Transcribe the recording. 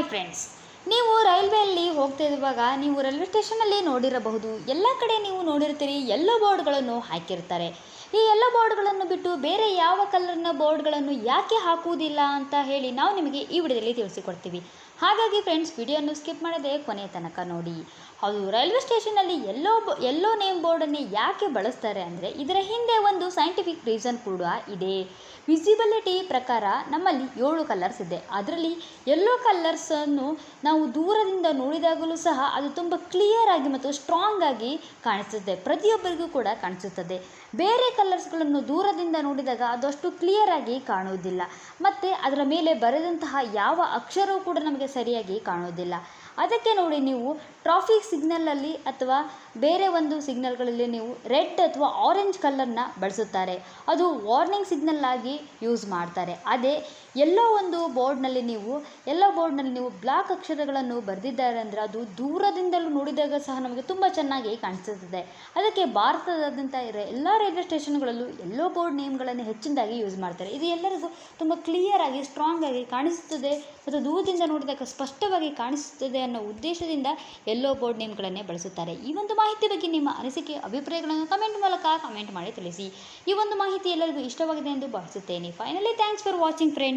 Hi friends. ನೀವು ರೈಲ್ವೆಯಲ್ಲಿ ಹೋಗ್ತಾ ಇರುವಾಗ ನೀವು ರೈಲ್ವೆ ಸ್ಟೇಷನಲ್ಲಿ ನೋಡಿರಬಹುದು. ಎಲ್ಲ ಕಡೆ ನೀವು ನೋಡಿರ್ತೀರಿ, ಎಲ್ಲ ಬೋರ್ಡ್ಗಳನ್ನು ಹಾಕಿರ್ತಾರೆ. ಈ ಎಲ್ಲ ಬೋರ್ಡ್ಗಳನ್ನು ಬಿಟ್ಟು ಬೇರೆ ಯಾವ ಕಲರ್ನ ಬೋರ್ಡ್ಗಳನ್ನು ಯಾಕೆ ಹಾಕುವುದಿಲ್ಲ ಅಂತ ಹೇಳಿ ನಾವು ನಿಮಗೆ ಈ ವಿಡಿಯೋದಲ್ಲಿ ತಿಳಿಸಿಕೊಡ್ತೀವಿ. ಹಾಗಾಗಿ ಫ್ರೆಂಡ್ಸ್ ವಿಡಿಯೋನ್ನು ಸ್ಕಿಪ್ ಮಾಡದೆ ಕೊನೆಯ ತನಕ ನೋಡಿ. ಹೌದು, ರೈಲ್ವೆ ಸ್ಟೇಷನಲ್ಲಿ ಎಲ್ಲೋ ಎಲ್ಲೋ ನೇಮ್ ಬೋರ್ಡನ್ನೇ ಯಾಕೆ ಬಳಸ್ತಾರೆ ಅಂದರೆ ಇದರ ಹಿಂದೆ ಒಂದು ಸೈಂಟಿಫಿಕ್ ರೀಸನ್ ಕೂಡ ಇದೆ. ವಿಸಿಬಿಲಿಟಿ ಪ್ರಕಾರ ನಮ್ಮಲ್ಲಿ ಏಳು ಕಲರ್ಸ್ ಇದೆ. ಅದರಲ್ಲಿ ಎಲ್ಲೋ ಕಲರ್ಸನ್ನು ನಾವು ದೂರದಿಂದ ನೋಡಿದಾಗಲೂ ಸಹ ಅದು ತುಂಬ ಕ್ಲಿಯರ್ ಆಗಿ ಮತ್ತು ಸ್ಟ್ರಾಂಗ್ ಆಗಿ ಕಾಣಿಸುತ್ತದೆ ಪ್ರತಿಯೊಬ್ಬರಿಗೂ ಕೂಡ ಕಾಣಿಸುತ್ತದೆ. ಬೇರೆ ಕಲರ್ಸ್ಗಳನ್ನು ದೂರದಿಂದ ನೋಡಿದಾಗ ಅದಷ್ಟು ಕ್ಲಿಯರ್ ಆಗಿ ಕಾಣುವುದಿಲ್ಲ. ಮತ್ತು ಅದರ ಮೇಲೆ ಬರೆದಂತಹ ಯಾವ ಅಕ್ಷರವೂ ಕೂಡ ನಮಗೆ ಸರಿಯಾಗಿ ಕಾಣುವುದಿಲ್ಲ. ಅದಕ್ಕೆ ನೋಡಿ ನೀವು ಟ್ರಾಫಿಕ್ ಸಿಗ್ನಲಲ್ಲಿ ಅಥವಾ ಬೇರೆ ಒಂದು ಸಿಗ್ನಲ್ಗಳಲ್ಲಿ ನೀವು ರೆಡ್ ಅಥವಾ ಆರೆಂಜ್ ಕಲರ್ನ ಬಳಸುತ್ತಾರೆ. ಅದು ವಾರ್ನಿಂಗ್ ಸಿಗ್ನಲ್ ಆಗಿ ಯೂಸ್ ಮಾಡ್ತಾರೆ. ಅದೇ ಎಲ್ಲೋ ಒಂದು ಬೋರ್ಡ್ನಲ್ಲಿ ನೀವು, ಎಲ್ಲ ಬೋರ್ಡ್ನಲ್ಲಿ ನೀವು ಬ್ಲಾಕ್ ಅಕ್ಷರಗಳನ್ನು ಬರೆದಿದ್ದಾರೆ ಅಂದರೆ ಅದು ದೂರದಿಂದಲೂ ನೋಡಿದಾಗ ಸಹ ನಮಗೆ ತುಂಬ ಚೆನ್ನಾಗಿ ಕಾಣಿಸುತ್ತದೆ. ಅದಕ್ಕೆ ಭಾರತದಾದ್ಯಂತ ಇರೋ ಎಲ್ಲ ರೈಲ್ವೆ ಸ್ಟೇಷನ್ಗಳಲ್ಲೂ ಎಲ್ಲೋ ಬೋರ್ಡ್ ನೇಮ್ಗಳನ್ನು ಹೆಚ್ಚಿನದಾಗಿ ಯೂಸ್ ಮಾಡ್ತಾರೆ. ಇದು ಎಲ್ಲರಿಗೂ ತುಂಬ ಕ್ಲಿಯರ್ ಆಗಿ ಸ್ಟ್ರಾಂಗ್ ಆಗಿ ಕಾಣಿಸುತ್ತದೆ ಮತ್ತು ದೂರದಿಂದ ನೋಡಿದಾಗ ಸ್ಪಷ್ಟವಾಗಿ ಕಾಣಿಸುತ್ತದೆ ಅನ್ನೋ ಉದ್ದೇಶದಿಂದ ಎಲ್ಲೋ ಬೋರ್ಡ್ ನೇಮ್ಗಳನ್ನೇ ಬಳಸುತ್ತಾರೆ. ಈ ಒಂದು ಮಾಹಿತಿ ಬಗ್ಗೆ ನಿಮ್ಮ ಅನಿಸಿಕೆ, ಅಭಿಪ್ರಾಯಗಳನ್ನು ಕಮೆಂಟ್ ಮೂಲಕ ಕಮೆಂಟ್ ಮಾಡಿ ತಿಳಿಸಿ. ಈ ಒಂದು ಮಾಹಿತಿ ಎಲ್ಲರಿಗೂ ಇಷ್ಟವಾಗಿದೆ ಎಂದು ಭಾವಿಸುತ್ತೇನೆ. Finally thanks for watching friends